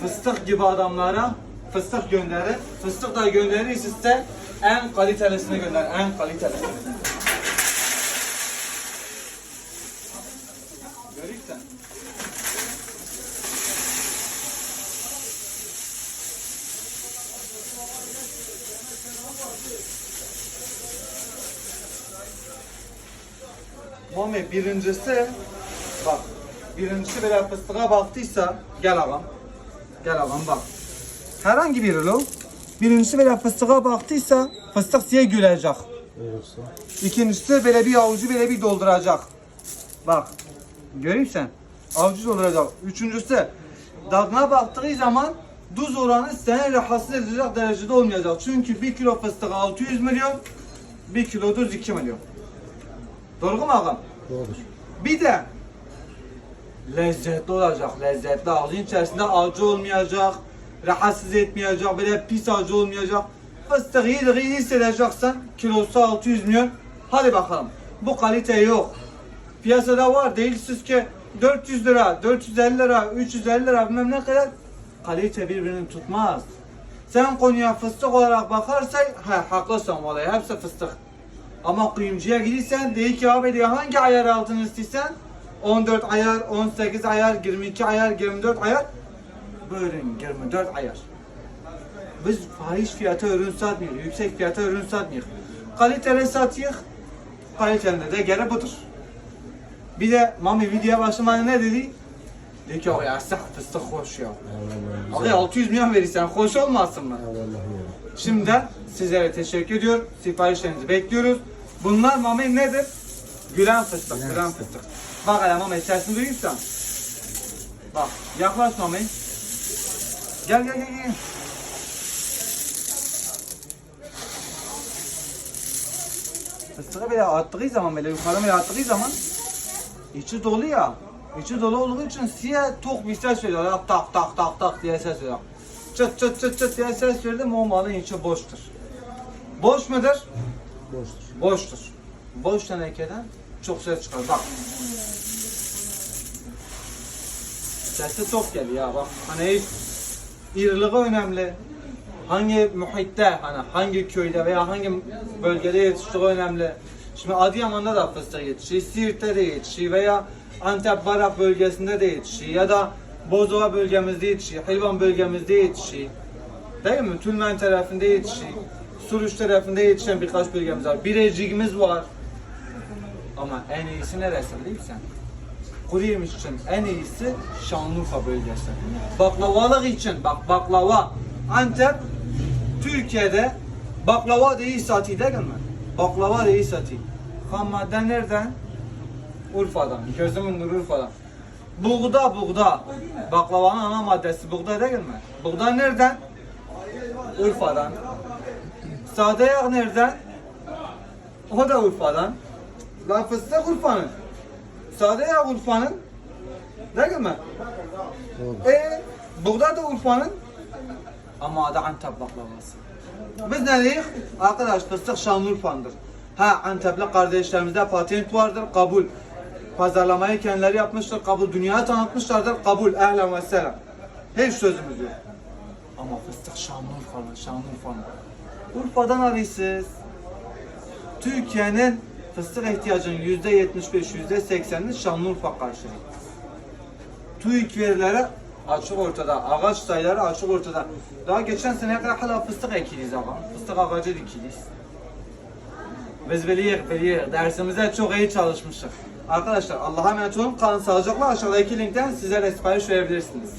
fıstık gibi adamlara fıstık gönderir. Fıstık da gönderirse size en kalitelisini gönder, en kalitelisini. Mami birincisi bak birincisi böyle fıstığa baktıysa gel ağam gel ağam bak. Herhangi biri lo. Birincisi böyle fıstığa baktıysa fıstık size gülecek Olursa. İkincisi böyle bir avucu böyle bir dolduracak bak göreyim sen avucu dolduracak üçüncüsü tadına baktığı zaman tuz oranı seni rahatsız edecek derecede olmayacak çünkü bir kilo fıstık 600 milyon bir kilo tuz 2 milyon. Doğru mu ağam? Doğrudur. Bir de lezzetli olacak, lezzetli. Ağzın içerisinde acı olmayacak, rahatsız etmeyecek, böyle pis acı olmayacak. Fıstığı yediğini hissedeceksen kilosu 600 milyon. Hadi bakalım. Bu kalite yok. Piyasada var değilsiz ki 400 lira, 450 lira, 350 lira bilmem ne kadar kalite birbirini tutmaz. Sen konuya fıstık olarak bakarsan he haklısın vallahi hepsi fıstık. Ama kuyumcuya gidersen değil ki abi diyor hangi ayar altını istiyorsan 14 ayar, 18 ayar, 22 ayar, 24 ayar. Buyurun 24 ayar. Biz fahiş fiyata ürün satmıyoruz, yüksek fiyata ürün satmıyoruz. Kaliteli satıyoruz, kalitenin de gene budur. Bir de Mami videoya başlamadan ne dedi? Dedi ki ya sık fıstık hoş ya. Abi 600 milyon verirsen hoş olmasın mı? Şimdiden sizlere teşekkür ediyorum. Siparişlerinizi bekliyoruz. Bunlar mame nedir? Gülen fıstık, Gülen gülen fıstık. Bak hele mame sesini duyuyorsan. Bak yaklaş mame. Gel gel gel gel. Fıstığı böyle attığı zaman böyle yukarı böyle attığı zaman içi dolu ya. İçi dolu olduğu için siyah tok bir ses veriyor. Tak tak tak tak diye ses veriyor. Çıt çıt çıt çıt diye ses verdim o malın içi boştur. Boş mudur? Boştur. Boştur. Boş tenekeden çok ses çıkar. Bak. Sesi çok geliyor ya bak. Hani iriliği önemli. Hangi muhitte, hani hangi köyde veya hangi bölgede yetiştiği önemli. Şimdi Adıyaman'da da fıstık yetişiyor, Siirt'te de yetişiyor veya Antep Barak bölgesinde de yetişiyor ya da Bozova bölgemizde yetişiyor, Hilvan bölgemizde yetişiyor. Değil mi? Tülmen tarafında yetişiyor. Suruç tarafında yetişen birkaç bölgemiz var. Birecik'imiz var. Ama en iyisi neresi biliyor musun? Kuru yemiş için en iyisi Şanlıurfa bölgesi. Baklavalık için bak baklava. Antep Türkiye'de baklava iyi satıyor değil mi? Baklava iyi satıyor. Ham madde nereden? Urfa'dan. Gözümün nuru Urfa'dan. Buğda buğda. Baklavanın ana maddesi buğda değil mi? Buğda nereden? Urfa'dan. Sade yağ nereden? O da Urfa'dan. Lan fıstık Urfa'nın. Sade yağ Urfa'nın. Değil mi? Doğru. E, da Urfa'nın. Ama adı Antep baklavası. Biz ne dedik? Arkadaş fıstık Şanlıurfa'ndır. Ha Antepli kardeşlerimizde patent vardır, kabul. Pazarlamayı kendileri yapmıştır, kabul. Dünyaya tanıtmışlardır, kabul. Ehlen ve selam. Hiç sözümüz yok. Ama fıstık Şanlıurfa'nın, Şanlıurfa'nın. Urfa'dan arıyorsunuz. Türkiye'nin fıstık ihtiyacının yüzde yetmiş beş, yüzde seksenini Şanlıurfa karşılıyor. TÜİK verileri açık ortada, ağaç sayıları açık ortada. Daha geçen seneye kadar hala fıstık ekiliyiz ama. Fıstık ağacı dikiliyiz. Biz biliyoruz, biliyoruz. Dersimizde çok iyi çalışmışız. Arkadaşlar Allah'a emanet olun. Kalın sağlıcakla aşağıdaki linkten sizlere sipariş verebilirsiniz.